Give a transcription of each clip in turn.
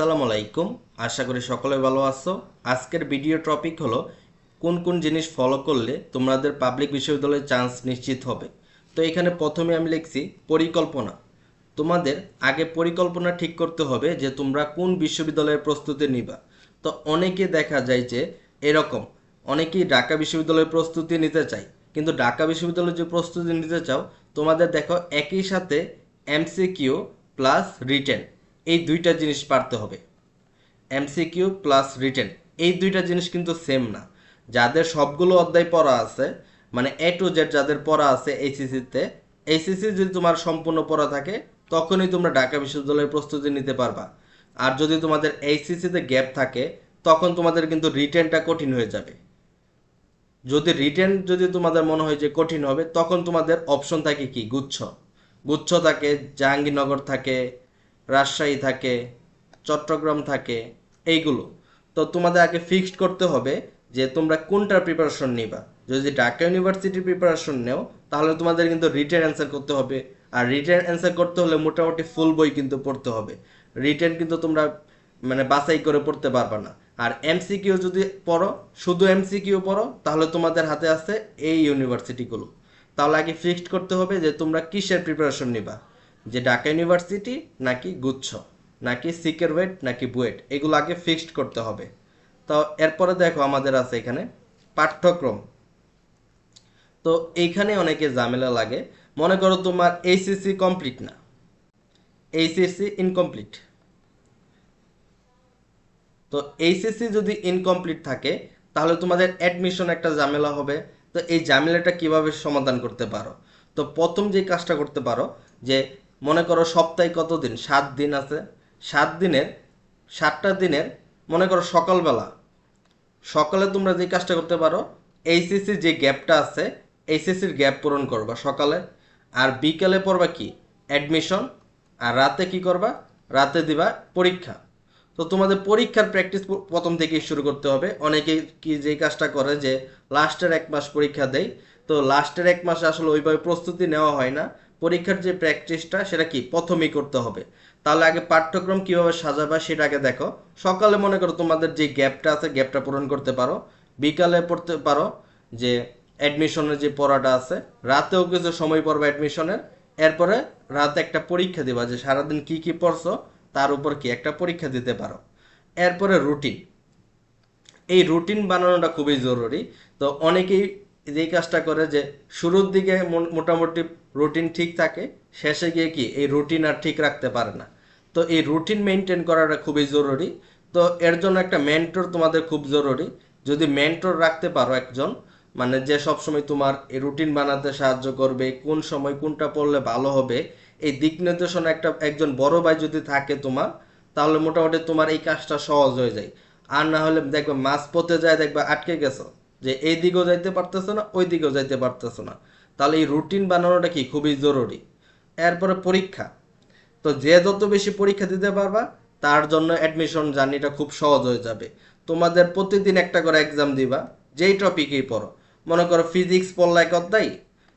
আসসালামু আলাইকুম আশা করি সকলে ভালো আছো। আজকের ভিডিও টপিক হলো, কোন কোন জিনিস ফলো করলে তোমাদের পাবলিক বিশ্ববিদ্যালয়ে চান্স নিশ্চিত হবে? তো এখানে প্রথমে আমি লিখছি, পরিকল্পনা। তোমাদের আগে পরিকল্পনা ঠিক করতে হবে যে তোমরা কোন বিশ্ববিদ্যালয়ের প্রস্তুতি নিবা। তো অনেকে দেখা যায় যে এরকম, অনেকেই ঢাকা বিশ্ববিদ্যালয়ের প্রস্তুতি নিতে চায়। কিন্তু ঢাকা বিশ্ববিদ্যালয়ের যে প্রস্তুতি নিতে চাও, তোমাদের দেখো একই সাথে এমসিকিউ প্লাস রিটেন এই দুইটা জিনিস পারতে হবে। এমসিকিউ প্লাস রিটেন এই দুইটা জিনিস কিন্তু সেম না। যাদের সবগুলো অধ্যায় পড়া আছে মানে এ টু জেড যাদের পড়া আছে এইচএসিতে এইচএসি যদি তোমার সম্পূর্ণ পড়া থাকে, তখনই তোমরা ঢাকা বিশ্ববিদ্যালয়ের প্রস্তুতি নিতে পারবা। আর যদি তোমাদের এইচএসিতে গ্যাপ থাকে, তখন তোমাদের কিন্তু রিটেনটা কঠিন হয়ে যাবে। যদি রিটেন যদি তোমাদের মনে হয় যে কঠিন হবে, তখন তোমাদের অপশন থাকে কি? গুচ্ছ। গুচ্ছ থাকে, জাহাঙ্গীরনগর থাকে রাজশাহী থাকে, চট্টগ্রাম থাকে, এইগুলো। তো তোমাদের আগে ফিক্সড করতে হবে যে তোমরা কোনটার প্রিপারেশন নিবা। যদি ঢাকা ইউনিভার্সিটির প্রিপারেশন নেও, তাহলে তোমাদের কিন্তু রিটেন অ্যান্সার করতে হবে। আর রিটেন অ্যান্সার করতে হলে মোটামুটি ফুল বই কিন্তু পড়তে হবে। রিটেন কিন্তু তোমরা মানে বাছাই করে পড়তে পারবে না। আর এমসিকিউ যদি পড়ো, শুধু এমসিকিউ পড়ো, তাহলে তোমাদের হাতে আছে এই ইউনিভার্সিটিগুলো তাহলে আগে ফিক্সড করতে হবে যে তোমরা কিসের প্রিপারেশন নিবা। যে ঢাকা ইউনিভার্সিটি নাকি গুচ্ছ, নাকি সিকের ওয়েট, নাকি বুয়েট, এগুলো আগে ফিক্সড করতে হবে। তো এরপরে দেখো আমাদের আছে এখানে পাঠ্যক্রম। তো এইখানে অনেকে ঝামেলা লাগে। মনে করো তোমার এইচএসসি কমপ্লিট না। এইচএসসি ইনকমপ্লিট তো এইচএসসি যদি ইনকমপ্লিট থাকে, তাহলে তোমাদের অ্যাডমিশন একটা ঝামেলা হবে। তো এই ঝামেলাটা কীভাবে সমাধান করতে পারো? তো প্রথম যে কাজটা করতে পারো, যে মনে করো সপ্তাহে কত দিন সাত দিন আছে। সাত দিনের, সাতটা দিনের, মনে করো সকালবেলা। সকালে তোমরা যে কাজটা করতে পারো এইচএসসির যে গ্যাপটা আছে এইচএসসির গ্যাপ পূরণ করবা সকালে। আর বিকালে পড়বা কি? অ্যাডমিশন আর রাতে কি করবা? রাতে দিবা পরীক্ষা। তো তোমাদের পরীক্ষার প্র্যাকটিস প্রথম থেকেই শুরু করতে হবে। অনেকে কি যে কাজটা করে যে লাস্টের এক মাস পরীক্ষা দেয়। তো লাস্টের এক মাসে আসলে ওইভাবে প্রস্তুতি নেওয়া হয় না। পরীক্ষার যে প্র্যাকটিসটা সেটা কি? প্রথমেই করতে হবে। তাহলে আগে পাঠ্যক্রম কীভাবে সাজাবা সেটা আগে দেখো। সকালে মনে করো তোমাদের যে গ্যাপটা আছে গ্যাপটা পূরণ করতে পারো। বিকালে পড়তে পারো যে অ্যাডমিশনের যে পড়াটা আছে। রাতেও কিছু সময় পড়বে অ্যাডমিশনের এরপরে রাতে একটা পরীক্ষা দিবা যে সারাদিন কি কি পড়ছো, তার উপর কি একটা পরীক্ষা দিতে পারো। এরপরে রুটিন এই রুটিন বানানোটা খুবই জরুরি। তো অনেকেই যেই কাজটা করে যে শুরুর দিকে মোটামুটি রুটিন ঠিক থাকে, শেষে গিয়ে কি এই রুটিন আর ঠিক রাখতে পারে না। তো এই রুটিন মেনটেন করাটা খুবই জরুরি। তো এর জন্য একটা মেন্টর তোমাদের খুব জরুরি। যদি মেন্টর রাখতে পারো একজন মানে যে সবসময় তোমার এই রুটিন বানাতে সাহায্য করবে, কোন সময় কোনটা পড়লে ভালো হবে, এই দিক নির্দেশনা একটা, একজন বড় ভাই যদি থাকে তোমার, তাহলে মোটামুটি তোমার এই কাজটা সহজ হয়ে যায়। আর না হলে দেখবে মাছ পথে যায় দেখবে আটকে গেছো। যে এই দিকেও যাইতে পারতেছো না, ওই দিকেও যাইতে পারতেছো না। তাহলে এই রুটিন বানানোটা কি? খুবই জরুরি। এরপরে পরীক্ষা। তো যে যত বেশি পরীক্ষা দিতে পারবা, তার জন্য অ্যাডমিশন জার্নিটা খুব সহজ হয়ে যাবে। তোমাদের প্রতিদিন একটা করে এক্সাম দিবা, যেই টপিকেই পড়ো। মনে করো ফিজিক্স পড়লা এক অধ্যায়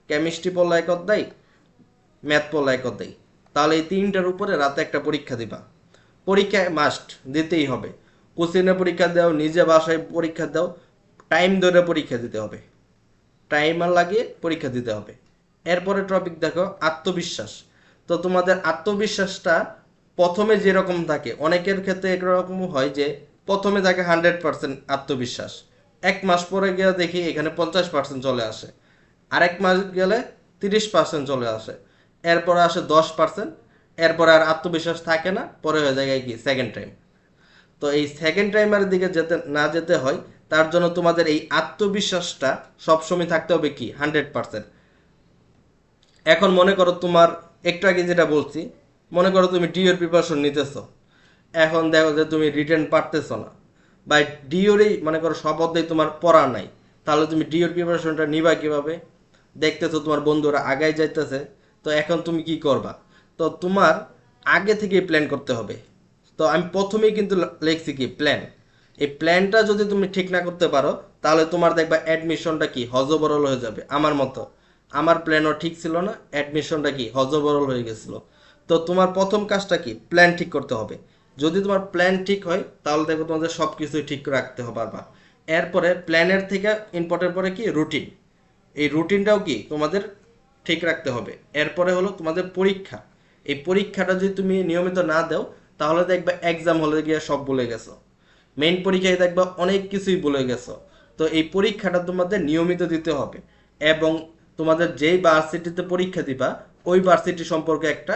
কেমিস্ট্রি পড়লা এক অধ্যায় ম্যাথ পড়লা এক অধ্যায়। তাহলে এই তিনটার উপরে রাতে একটা পরীক্ষা দিবা। পরীক্ষায় মাস্ট দিতেই হবে। কোচিনে পরীক্ষা দাও, নিজে বাসায় পরীক্ষা দাও টাইম ধরে পরীক্ষা দিতে হবে। টাইমার লাগিয়ে পরীক্ষা দিতে হবে। এরপরে টপিক দেখো, আত্মবিশ্বাস। তো তোমাদের আত্মবিশ্বাসটা প্রথমে যেরকম থাকে, অনেকের ক্ষেত্রে এরকম হয় যে, প্রথমে থাকে হান্ড্রেড পার্সেন্ট আত্মবিশ্বাস। এক মাস পরে গিয়ে দেখি এখানে পঞ্চাশ পার্সেন্ট চলে আসে। আরেক মাস গেলে তিরিশ পার্সেন্ট চলে আসে। এরপরে আসে দশ পার্সেন্ট এরপরে আর আত্মবিশ্বাস থাকে না। পরে হয়ে যায় কি সেকেন্ড টাইম তো এই সেকেন্ড টাইমের দিকে যেতে, না যেতে হয় তার জন্য তোমাদের এই আত্মবিশ্বাসটা সবসময় থাকতে হবে কি? হান্ড্রেড পার্সেন্ট এখন মনে করো তোমার, একটু আগে যেটা বলছি, মনে করো তুমি ডিওর প্রিপারেশন নিতেছো। এখন দেখো যে তুমি রিটার্ন পারতেছো না। বা ডিওরই মনে করো সব অধ্যায় তোমার পড়া নাই। তাহলে তুমি ডিওর প্রিপারেশনটা নিবা কীভাবে? দেখতেছো তোমার বন্ধুরা আগায় যাইতেছে। তো এখন তুমি কি করবা? তো তোমার আগে থেকে প্ল্যান করতে হবে। তো আমি প্রথমেই কিন্তু লিখছি কি? প্ল্যান এই প্ল্যানটা যদি তুমি ঠিক না করতে পারো, তাহলে তোমার দেখবা অ্যাডমিশনটা কি? হজবরল হয়ে যাবে, আমার মতো। আমার প্ল্যানও ঠিক ছিল না অ্যাডমিশনটা কি? হজবরল হয়ে গেছিল। তো তোমার প্রথম কাজটা কি? প্ল্যান ঠিক করতে হবে। যদি তোমার প্ল্যান ঠিক হয়, তাহলে দেখো তোমাদের সব কিছুই ঠিক রাখতে হবে পারবা এরপরে প্ল্যানের থেকে ইম্পর্টেন্ট পরে কি? রুটিন এই রুটিনটাও কি? তোমাদের ঠিক রাখতে হবে। এরপরে হলো তোমাদের পরীক্ষা। এই পরীক্ষাটা যদি তুমি নিয়মিত না দাও, তাহলে দেখবে এক্সাম হলে গিয়ে সব বলে গেছো। মেইন পরীক্ষায় দেখবা অনেক কিছুই বলে গেছো। তো এই পরীক্ষাটা তোমাদের নিয়মিত দিতে হবে এবং তোমাদের যেই ভার্সিটিতে পরীক্ষা দিবা, ওই ভার্সিটি সম্পর্কে একটা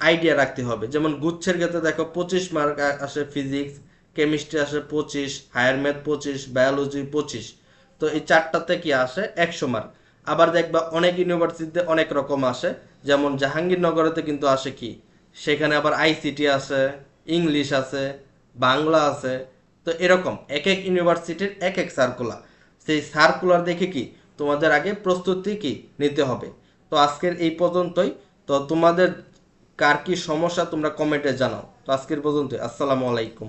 আইডিয়া রাখতে হবে। যেমন গুচ্ছের ক্ষেত্রে দেখো পঁচিশ মার্ক আসে ফিজিক্স কেমিস্ট্রি আসে পঁচিশ হায়ার ম্যাথ পঁচিশ বায়োলজি পঁচিশ। তো এই চারটাতে কি আসে? একশো মার্ক আবার দেখবা অনেক ইউনিভার্সিটিতে অনেক রকম আসে। যেমন জাহাঙ্গীরনগরেতে কিন্তু আসে কি? সেখানে আবার আইসিটি আছে ইংলিশ আছে বাংলা আছে তো এরকম এক এক ইউনিভার্সিটির এক এক সার্কুলার সেই সার্কুলার দেখে কি তোমাদের আগে প্রস্তুতি কি নিতে হবে? তো আজকের এই পর্যন্তই। তো তোমাদের কার কি সমস্যা তোমরা কমেন্টে জানাও। তো আজকের পর্যন্তই। আসসালামু আলাইকুম।